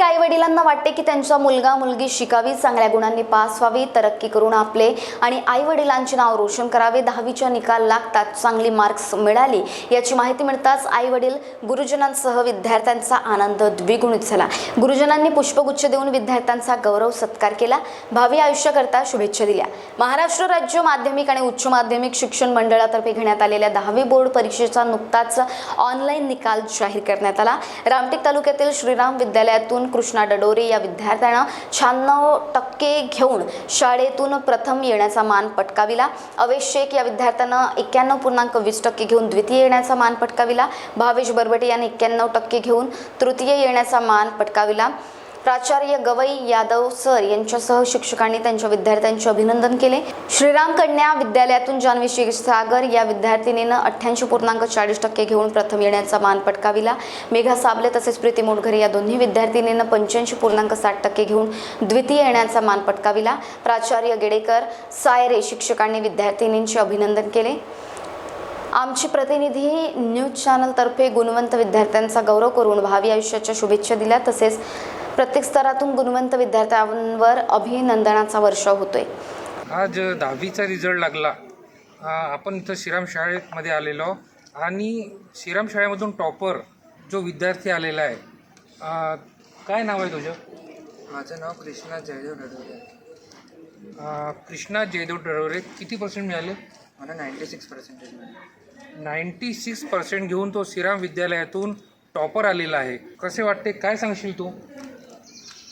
अनेक आई वडिलांना वाटते की त्यांचा मुलगा मुलगी शिकावी चांगल्या गुणांनी पास व्हावी तरक्की करून आपले आणि आई वडिलांचे नाव रोशन करावे दहावीच्या निकाल लागतात चांगली मार्क्स मिळाली. याची माहिती मिळताच आई वडील गुरुजनांसह विद्यार्थ्यांचा आनंद द्विगुणित झाला. गुरुजनांनी पुष्पगुच्छ देऊन विद्यार्थ्यांचा गौरव सत्कार केला. भावी आयुष्याकरता शुभेच्छा दिल्या. महाराष्ट्र राज्य माध्यमिक आणि उच्च माध्यमिक शिक्षण मंडळातर्फे घेण्यात आलेल्या दहावी बोर्ड परीक्षेचा नुकताच ऑनलाईन निकाल जाहीर करण्यात आला. रामटेक तालुक्यातील श्रीराम विद्यालयातून कृष्णा डडोरे या विद्यार्थ्यानं शहाण्णव टक्के घेऊन शाळेतून प्रथम येण्याचा मान पटकाविला. अवेश शेख या विद्यार्थ्यानं एक्क्याण्णव पूर्णांक वीस टक्के घेऊन द्वितीय येण्याचा मान पटकाविला. भावेश बरबटे याने एक्क्याण्णव टक्के घेऊन तृतीय येण्याचा मान पटकाविला. प्राचार्य गवई यादव सर यांच्यासह शिक्षकांनी त्यांच्या विद्यार्थ्यांचे अभिनंदन केले. श्रीराम कन्या विद्यालयातून जान्हवी क्षीरसागर या विद्यार्थिनीनं अठ्ठ्याऐंशी पूर्णांक चाळीस टक्के घेऊन प्रथम येण्याचा मान पटकाविला. मेघा साबले तसेच प्रीती मोटघरे या दोन्ही विद्यार्थिनीनं पंच्याऐंशी पूर्णांक साठ टक्के घेऊन द्वितीय येण्याचा मान पटकाविला. प्राचार्य गेडेकर सायरे शिक्षकांनी विद्यार्थिनींचे अभिनंदन केले. आमची प्रतिनिधी न्यूज चॅनलतर्फे गुणवंत विद्यार्थ्यांचा गौरव करून भावी आयुष्याच्या शुभेच्छा दिल्या. तसेच प्रत्येक स्तरातून गुणवंत विद्यार्थ्यांवर अभिनंदनाचा वर्षाव होतोय. आज दहावीचा रिझल्ट लागला. आपण इथं श्रीराम शाळेमध्ये आलेलो आणि श्रीराम शाळेमधून टॉपर जो विद्यार्थी आलेला आहे काय नाव आहे तुझं? माझं नाव कृष्णा जयदेव डडोरे. आहे. आ, कृष्णा जयदेव डरोरे किती पर्सेंट मिळाले? मला नाईंटी सिक्स पर्सेंटेज मिळाले. नाईंटी सिक्स पर्सेंट घेऊन तो श्रीराम विद्यालयातून टॉपर आलेला आहे. कसे वाटते? काय सांगशील तू?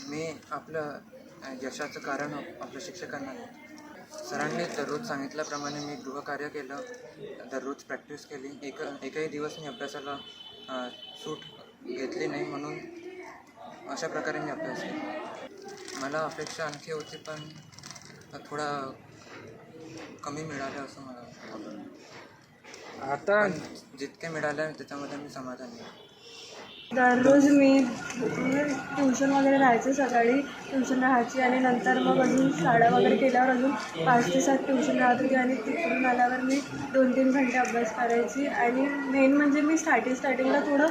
मी आपलं यशाचं कारण आपल्या शिक्षकांना. सरांनी दररोज सांगितल्याप्रमाणे मी गृहकार्य केलं दररोज प्रॅक्टिस केली एक एकही दिवस मी अभ्यासाला सूट घेतली नाही म्हणून अशा प्रकारे मी अभ्यास केला मला अपेक्षा आणखी होती पण थोडा कमी मिळालं असं मला. आता जितके मिळाले त्याच्यामध्ये मी समाधानी आहे दररोज मी ट्युशन वगैरे राहायचे सकाळी ट्युशन राहायची आणि नंतर मग अजून शाळा वगैरे केल्यावर अजून पाच ते सात ट्युशन राहत होती आणि तिकडून आल्यावर मी दोन तीन घंटे अभ्यास करायची. आणि मेन म्हणजे मी स्टार्टिंग स्टार्टिंगला थोडं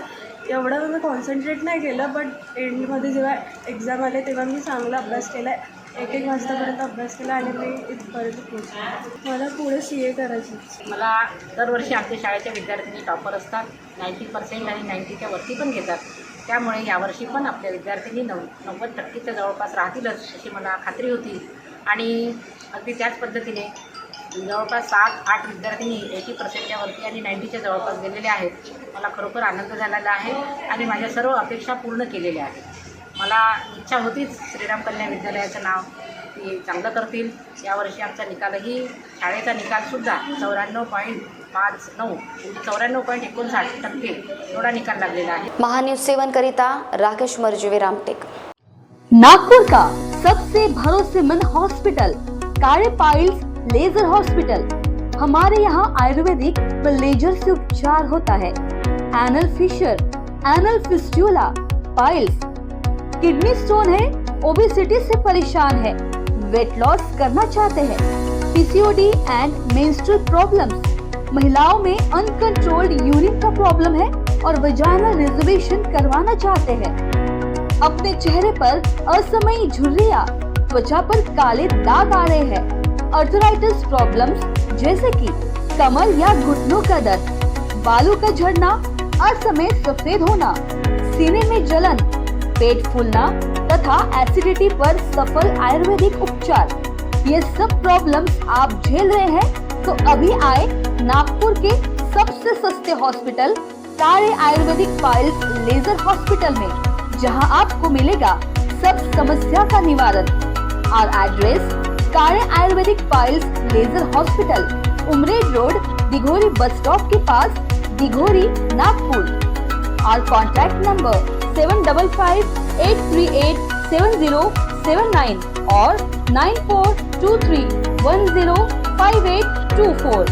एवढं मी कॉन्सन्ट्रेट नाही केलं बट एंडमध्ये जेव्हा एक्झाम आले तेव्हा मी चांगला अभ्यास केला एक एक वाजतापर्यंत अभ्यास केला आणि मी इथपर्यंत पोहोचले. मला पुढे सी ए करायची मला दरवर्षी आमच्या शाळेच्या विद्यार्थ्यांनी टॉपर असतात. नाईंटी पर्सेंट आणि नाईंटीच्या वरती पण घेतात. त्यामुळे यावर्षी पण आपल्या विद्यार्थिनी नव नव्वद टक्केच्या जवळपास राहतीलच अशी मला खात्री होती. आणि अगदी त्याच पद्धतीने जवळपास सात आठ विद्यार्थ्यांनी एटी पर्सेंटच्या वरती आणि नाईंटीच्या जवळपास गेलेले आहेत. मला खरोखर आनंद झालेला आहे आणि माझ्या सर्व अपेक्षा पूर्ण केलेल्या आहेत. मला इच्छा होतीच श्रीराम कन्या विद्यालयाचं नाव ते चांगलं करतील. यावर्षी आमचा निकालही शाळेचा निकालसुद्धा चौऱ्याण्णव पॉईंट पाच नऊ चौऱ्याण्णव पॉईंट एकोणसाठ टक्के एवढा निकाल लागलेला आहे. महान्यूज सेवन करिता राकेश मर्जीवे रामटेक. नागपुर का? सबसे भरोसेमंद hospital Kale piles laser hospital. हमारे यहाँ आयुर्वेदिक व लेजर से उपचार होता है. Anal fissure anal fistula piles kidney stone है ओबेसिटी से परेशान है। वेट लॉस करना चाहते हैं। पीसीओडी एंड मेंस्ट्रुअल प्रॉब्लम्स महिलाओं में अनकंट्रोल्ड यूरिन का प्रॉब्लम है और वजाइनल रिजर्वेशन करवाना चाहते हैं। अपने चेहरे पर असमयी झुर्रिया, त्वचा पर काले दाग आ रहे हैं। अर्थराइटिस प्रॉब्लम्स जैसे कि कमर या घुटनों का दर्द। बालों का झड़ना, असमय सफ़ेद होना। सीने में जलन पेट फूलना तथा एसिडिटी पर सफल आयुर्वेदिक उपचार। ये सब प्रॉब्लम्स आप झेल रहे हैं तो अभी आए नागपुर के सबसे सस्ते हॉस्पिटल तारे आयुर्वेदिक पाइल्स लेजर हॉस्पिटल में, जहाँ आपको मिलेगा सब समस्या का निवारण। और एड्रेस कारे आयुर्वेदिक piles laser hospital Umred road, Dighori bus stop के पास, दिघोरी, नागपुर। और contact number seven double five eight three eight seven zero seven nine और nine four two three one zero five eight two four